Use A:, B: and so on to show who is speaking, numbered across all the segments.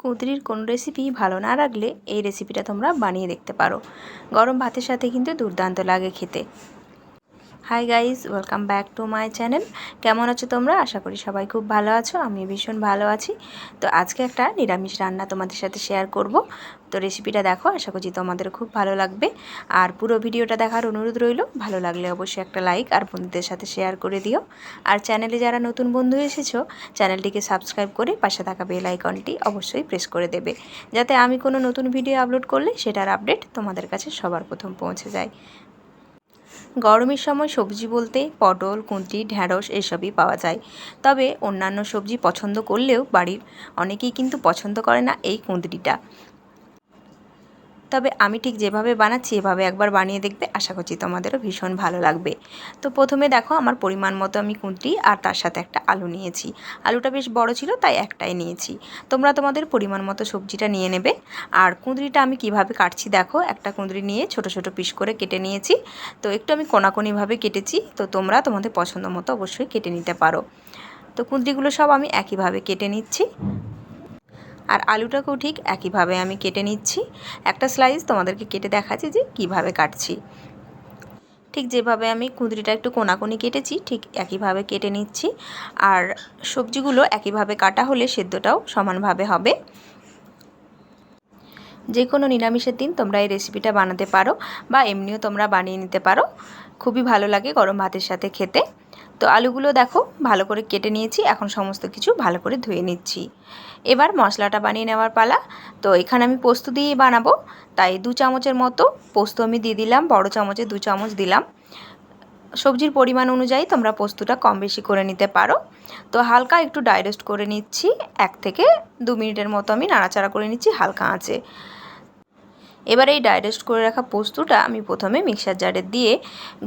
A: কুঁদরির কোনো রেসিপি ভালো না লাগলে এই রেসিপিটা তোমরা বানিয়ে দেখতে পারো। গরম ভাতের সাথে কিন্তু দুর্দান্ত লাগে খেতে। Hi guys welcome back to my channel কেমন আছো তোমরা? আশা করি সবাই খুব ভালো আছো আমি ভীষণ ভালো আছি। তো আজকে একটা নিরামিষ রান্না তোমাদের সাথে শেয়ার করব। তো রেসিপিটা দেখো, আশা করছি তোমাদের খুব ভালো লাগবে। আর পুরো ভিডিওটা দেখার অনুরোধ রইল, ভালো লাগলে অবশ্যই একটা লাইক আর বন্ধুদের সাথে শেয়ার করে দিও। আর চ্যানেলে যারা নতুন বন্ধু এসেছ চ্যানেলটিকে সাবস্ক্রাইব করে পাশে থাকা বেল আইকনটি অবশ্যই প্রেস করে দেবে। যাতে আমি কোনো নতুন ভিডিও আপলোড করলে সেটার আপডেট তোমাদের কাছে সবার প্রথম পৌঁছে যায়। গরমের সময় সবজি বলতে পটল, কুঁদরি, ঢ্যাঁড়স এসবই পাওয়া যায়। তবে অন্যান্য সবজি পছন্দ করলেও বাড়ির অনেকেই কিন্তু পছন্দ করে না এই কুঁদরিটা। তবে আমি ঠিক যেভাবে বানাচ্ছি, এভাবে একবার বানিয়ে দেখবে। আশা করছি তোমাদেরও ভীষণ ভালো লাগবে। তো প্রথমে দেখো, আমার পরিমাণ মতো আমি কুঁদরি আর তার সাথে একটা আলু নিয়েছি। আলুটা বেশ বড় ছিল, তাই একটাই নিয়েছি। তোমরা তোমাদের পরিমাণ মতো সবজিটা নিয়ে নেবে। আর কুঁদরিটা আমি কীভাবে কাটছি দেখো, একটা কুঁদরি নিয়ে ছোট ছোট পিস করে কেটে নিয়েছি। তো একটু আমি কোনাকোনিভাবে কেটেছি, তো তোমরা তোমাদের পছন্দ মতো অবশ্যই কেটে নিতে পারো। তো কুঁদরিগুলো সব আমি একইভাবে কেটে নিচ্ছি। আর আলুটাকেও ঠিক একইভাবে আমি কেটে নিচ্ছি। একটা স্লাইস তোমাদেরকে কেটে দেখাচ্ছি যে কীভাবে কাটছি। ঠিক যেভাবে আমি কুঁদরিটা একটু কোনাকুনি কেটেছি, ঠিক একইভাবে কেটে নিচ্ছি। আর সবজিগুলো একইভাবে কাটা হলে সেদ্ধটাও সমানভাবে হবে। যে কোনো নিরামিষের দিন তোমরা এই রেসিপিটা বানাতে পারো বা এমনিও তোমরা বানিয়ে নিতে পারো। খুবই ভালো লাগে গরম ভাতের সাথে খেতে। তো আলুগুলো দেখো, ভালো করে কেটে নিয়েছি, এখন সমস্ত কিছু ভালো করে ধুয়ে নিচ্ছি। এবার মশলাটা বানিয়ে নেওয়ার পালা। তো এখানে আমি পোস্ত দিয়ে বানাবো, তাই দু চামচের মতো পোস্ত আমি দিয়ে দিলাম, বড় চামচে দু চামচ দিলাম। সবজির পরিমাণ অনুযায়ী তোমরা পোস্তটা কম বেশি করে নিতে পারো। তো হালকা একটু ডাইরেস্ট করে নিচ্ছি, এক থেকে দু মিনিটের মতো আমি নাড়াচাড়া করে নিচ্ছি হালকা আঁচে। এবার এই ডাইরেস্ট করে রাখা পোস্তটা আমি প্রথমে মিক্সার জারে দিয়ে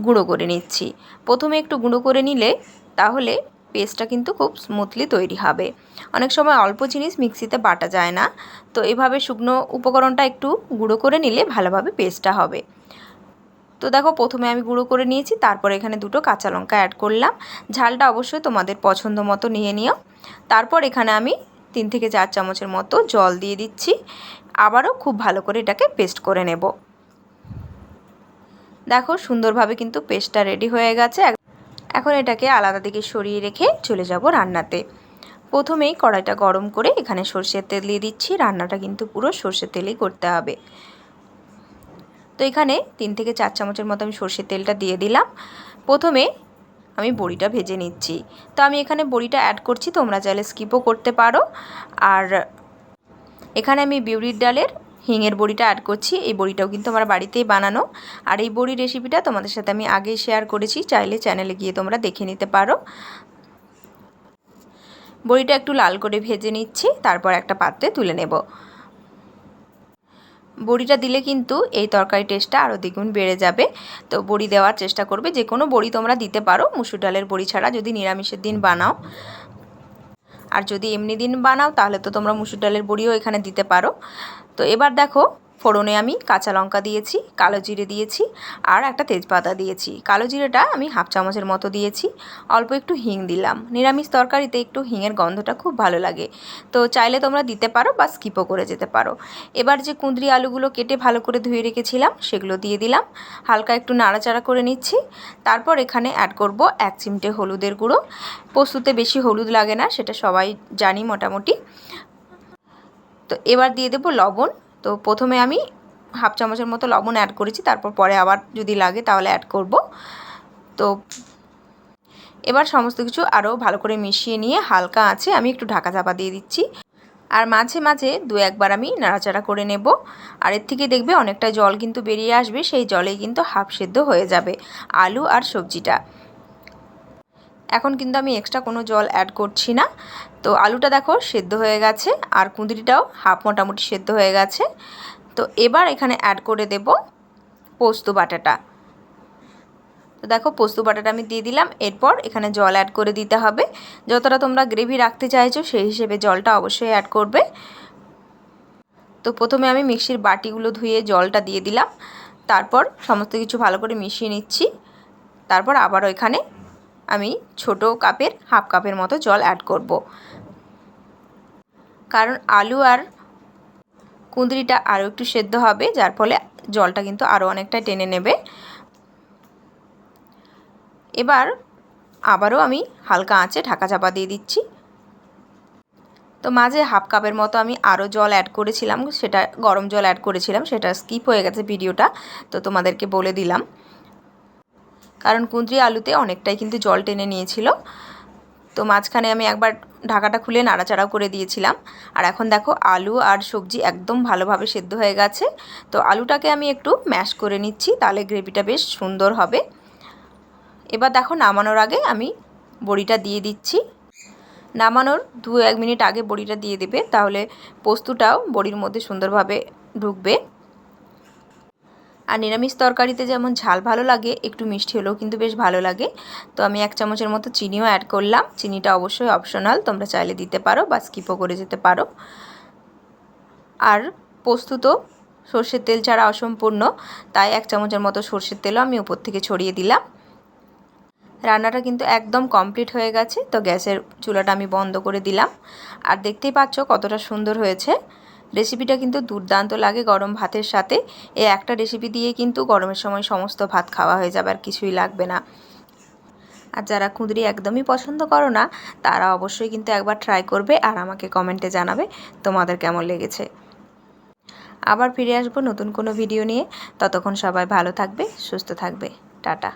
A: গুঁড়ো করে নিচ্ছি। প্রথমে একটু গুঁড়ো করে নিলে তাহলে পেস্টটা কিন্তু খুব স্মুথলি তৈরি হবে। অনেক সময় অল্প জিনিস মিক্সিতে বাটা যায় না, তো এভাবে শুকনো উপকরণটা একটু গুঁড়ো করে নিলে ভালোভাবে পেস্টটা হবে। তো দেখো, প্রথমে আমি গুঁড়ো করে নিয়েছি, তারপর এখানে দুটো কাঁচা লঙ্কা অ্যাড করলাম। ঝালটা অবশ্যই তোমাদের পছন্দ মতো নিয়ে নিও। তারপর এখানে আমি তিন থেকে চার চামচের মতো জল দিয়ে দিচ্ছি। আবারও খুব ভালো করে এটাকে পেস্ট করে নেব। দেখো সুন্দরভাবে কিন্তু পেস্টটা রেডি হয়ে গেছে। এখন এটাকে আলাদা দিকে সরিয়ে রেখে চলে যাব রান্নাতে। প্রথমেই কড়াইটা গরম করে এখানে সর্ষের তেল দিয়ে দিচ্ছি। রান্নাটা কিন্তু পুরো সর্ষের তেলেই করতে হবে। তো এখানে তিন থেকে চার চামচের মতো আমি সর্ষের তেলটা দিয়ে দিলাম। প্রথমে আমি বড়িটা ভেজে নিচ্ছি। তো আমি এখানে বড়িটা অ্যাড করছি, তোমরা চাইলে স্কিপও করতে পারো। আর এখানে আমি বিউরির ডালের হিঙের বড়িটা অ্যাড করছি। এই বড়িটাও কিন্তু আমার বাড়িতেই বানানো। আর এই বড়ি রেসিপিটা তোমাদের সাথে আমি আগেই শেয়ার করেছি। চাইলে চ্যানেলে গিয়ে তোমরা দেখে নিতে পারো। বড়িটা একটু লাল করে ভেজে নিচ্ছি, তারপর একটা পাত্রে তুলে নেব। বড়িটা দিলে কিন্তু এই তরকারি টেস্টটা আরও দ্বিগুণ বেড়ে যাবে। তো বড়ি দেওয়ার চেষ্টা করবে। যে কোনো বড়ি তোমরা দিতে পারো। মুসুর ডালের বড়ি ছাড়া যদি নিরামিষের দিন বানাও। আর যদি এমনি দিন বানাও, তাহলে তো তোমরা মুসুর ডালের বড়িও এখানে দিতে পারো। তো এবার দেখো ফোড়নে আমি কাঁচা লঙ্কা দিয়েছি, কালো জিরে দিয়েছি আর একটা তেজপাতা দিয়েছি। কালো জিরেটা আমি হাফ চামচের মতো দিয়েছি। অল্প একটু হিং দিলাম। নিরামিষ তরকারিতে একটু হিঙের গন্ধটা খুব ভালো লাগে। তো চাইলে তোমরা দিতে পারো বা স্কিপও করে যেতে পারো। এবার যে কুঁদরি আলুগুলো কেটে ভালো করে ধুয়ে রেখেছিলাম, সেগুলো দিয়ে দিলাম। হালকা একটু নাড়াচাড়া করে নিচ্ছি। তারপর এখানে অ্যাড করব এক চিমটে হলুদের গুঁড়ো। পোস্তুতে বেশি হলুদ লাগে না, সেটা সবাই জানি মোটামুটি। তো এবার দিয়ে দেবো লবণ। তো প্রথমে আমি হাফ চামচের মতো লবণ অ্যাড করেছি, তারপর পরে আবার যদি লাগে তাহলে অ্যাড করব। তো এবার সমস্ত কিছু আরও ভালো করে মিশিয়ে নিয়ে হালকা আছে আমি একটু ঢাকা চাপা দিয়ে দিচ্ছি। আর মাঝে মাঝে দু একবার আমি নাড়াচাড়া করে নেব। আর এর থেকে দেখবে অনেকটা জল কিন্তু বেরিয়ে আসবে, সেই জলেই কিন্তু হাফ সেদ্ধ হয়ে যাবে আলু আর সবজিটা। এখন কিন্তু আমি এক্সট্রা কোনো জল অ্যাড করছি না। তো আলুটা দেখো সেদ্ধ হয়ে গেছে, আর কুঁদরিটাও হাফ মোটামুটি সেদ্ধ হয়ে গেছে। তো এবার এখানে অ্যাড করে দেব পোস্ত বাটাটা। তো দেখো পোস্ত বাটাটা আমি দিয়ে দিলাম, এরপর এখানে জল অ্যাড করে দিতে হবে। যতটা তোমরা গ্রেভি রাখতে চাইছো সেই হিসেবে জলটা অবশ্যই অ্যাড করবে। তো প্রথমে আমি মিক্সির বাটিগুলো ধুয়ে জলটা দিয়ে দিলাম। তারপর সমস্ত কিছু ভালো করে মিশিয়ে নিচ্ছি। তারপর আবারও এখানে আমি ছোট কাপের, হাফ কাপের মতো জল অ্যাড করব। কারণ আলু আর কুঁদরিটা আরও একটু সেদ্ধ হবে, যার ফলে জলটা কিন্তু আরও অনেকটা টেনে নেবে। এবার আবারও আমি হালকা আঁচে ঢাকা চাপা দিয়ে দিচ্ছি। তো মাঝে হাফ কাপের মতো আমি আরও জল অ্যাড করেছিলাম, সেটা গরম জল অ্যাড করেছিলাম, সেটা স্কিপ হয়ে গেছে ভিডিওটা তো তোমাদেরকে বলে দিলাম। কারণ কুঁদরি আলুতে অনেকটাই কিন্তু জল টেনে নিয়েছিল। তো মাঝখানে আমি একবার ঢাকাটা খুলে নাড়াচাড়াও করে দিয়েছিলাম। আর এখন দেখো আলু আর সবজি একদম ভালোভাবে সেদ্ধ হয়ে গেছে। তো আলুটাকে আমি একটু ম্যাশ করে নিচ্ছি, তাহলে গ্রেভিটা বেশ সুন্দর হবে। এবার দেখো নামানোর আগে আমি বড়িটা দিয়ে দিচ্ছি। নামানোর দু এক মিনিট আগে বড়িটা দিয়ে দেবে, তাহলে পোস্তটাও বড়ির মধ্যে সুন্দরভাবে ঢুকবে। আর নিরামিষ তরকারিতে যেমন ঝাল ভালো লাগে, একটু মিষ্টি হলেও কিন্তু বেশ ভালো লাগে। তো আমি এক চামচের মতো চিনিও অ্যাড করলাম। চিনিটা অবশ্যই অপশনাল তোমরা চাইলে দিতে পারো বা স্কিপও করে যেতে পারো। আর পোস্ত তো সর্ষের তেল ছাড়া অসম্পূর্ণ, তাই এক চামচের মতো সর্ষের তেলও আমি উপর থেকে ছড়িয়ে দিলাম। রান্নাটা কিন্তু একদম কমপ্লিট হয়ে গেছে, তো গ্যাসের চুলাটা আমি বন্ধ করে দিলাম। আর দেখতেই পাচ্ছ কতটা সুন্দর হয়েছে। রেসিপিটা কিন্তু দুর্দান্ত লাগে গরম ভাতের সাথে। এই একটা রেসিপি দিয়ে কিন্তু গরমের সময় সমস্ত ভাত খাওয়া হয়ে যাবে, আর কিছুই লাগবে না। আর যারা কুঁদরি একদমই পছন্দ করো না, তারা অবশ্যই কিন্তু একবার ট্রাই করবে আর আমাকে কমেন্টে জানাবে তোমাদের কেমন লেগেছে। আবার ফিরে আসব নতুন কোনো ভিডিও নিয়ে। ততক্ষণ সবাই ভালো থাকবে, সুস্থ থাকবে। টাটা।